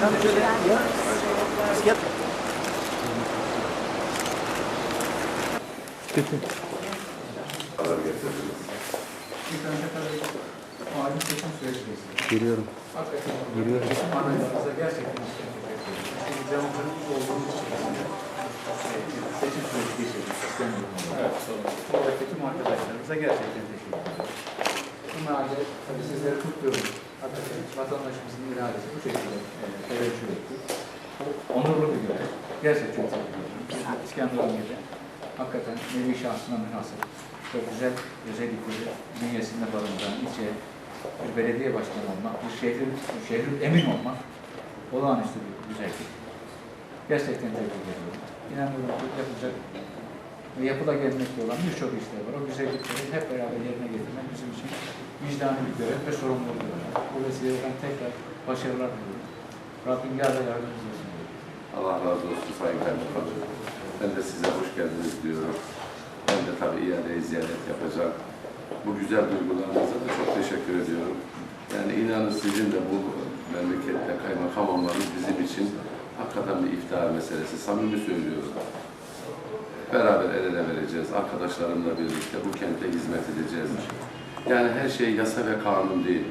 Hadi şöyle seçim süreci geçti. Geliyorum. Geliyorum. seçim süreci geçirdik. Sistem evet, Oradaki tüm arkadaşlarımıza gerçekten teşekkür ediyorum. Bunun halde tabii sizleri kutluyorum. Hakikaten vatandaşımızın iradesi bu şekilde e, teveccüh etti. Bu onurlu bir görev. Gerçekten ediyorum. Biz İskenderun gibi hakikaten nevi şahsına münasır çok güzel özellikleri bünyesinde barındıran ilçe bir belediye başkanı olmak, bir şehrin, şehrin emin olmak olağanüstü bir güzellik. Gerçekten tebrik ediyorum. İnanıyorum ki yapacak ve yapıla gelmekte olan birçok işler var. O güzellikleri hep beraber yerine getirmek bizim için vicdani bir görev ve sorumluluk olacak. Bu vesileyle ben tekrar başarılar diliyorum. Rabbim yar ve yardımcınız olsun. Allah razı olsun Sayın Kaymakam. Ben de size hoş geldiniz diyorum. Ben de tabii iade ziyaret yapacağım. Bu güzel duygularınıza da çok teşekkür ediyorum. Yani inanın sizin de bu memlekette kaymakam olmanız bizim için hakikaten bir iftihar meselesi. Samimi söylüyorum. Beraber el ele vereceğiz. Arkadaşlarımla birlikte bu kente hizmet edeceğiz. Yani her şey yasa ve kanun değil.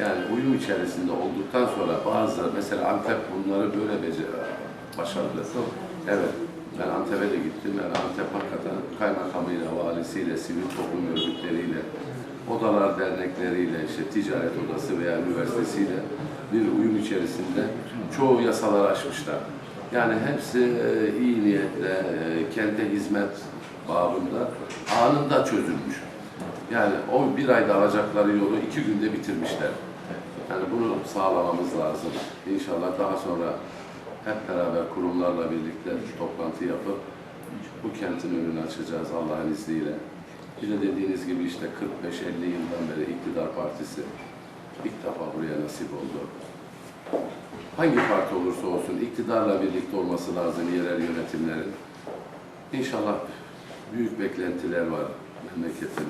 Yani uyum içerisinde olduktan sonra bazı mesela Antep bunları böyle bece başarılı. Evet. Ben Antep'e de gittim. Yani Antep hakikaten kaymakamıyla, valisiyle, sivil toplum örgütleriyle, odalar dernekleriyle, işte ticaret odası veya üniversitesiyle bir uyum içerisinde çoğu yasaları aşmışlar. Yani hepsi e, iyi niyetle, e, kente hizmet babında anında çözülmüş. Yani o bir ayda alacakları yolu iki günde bitirmişler. Yani bunu sağlamamız lazım. İnşallah daha sonra hep beraber kurumlarla birlikte toplantı yapıp bu kentin önünü açacağız Allah'ın izniyle. Bir de dediğiniz gibi işte 45-50 yıldan beri iktidar partisi ilk defa buraya nasip oldu. Hangi parti olursa olsun iktidarla birlikte olması lazım yerel yönetimlerin. İnşallah büyük beklentiler var memleketin.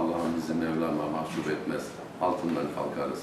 Allah'ın bizi Mevlam'a mahcup etmez. Altından kalkarız.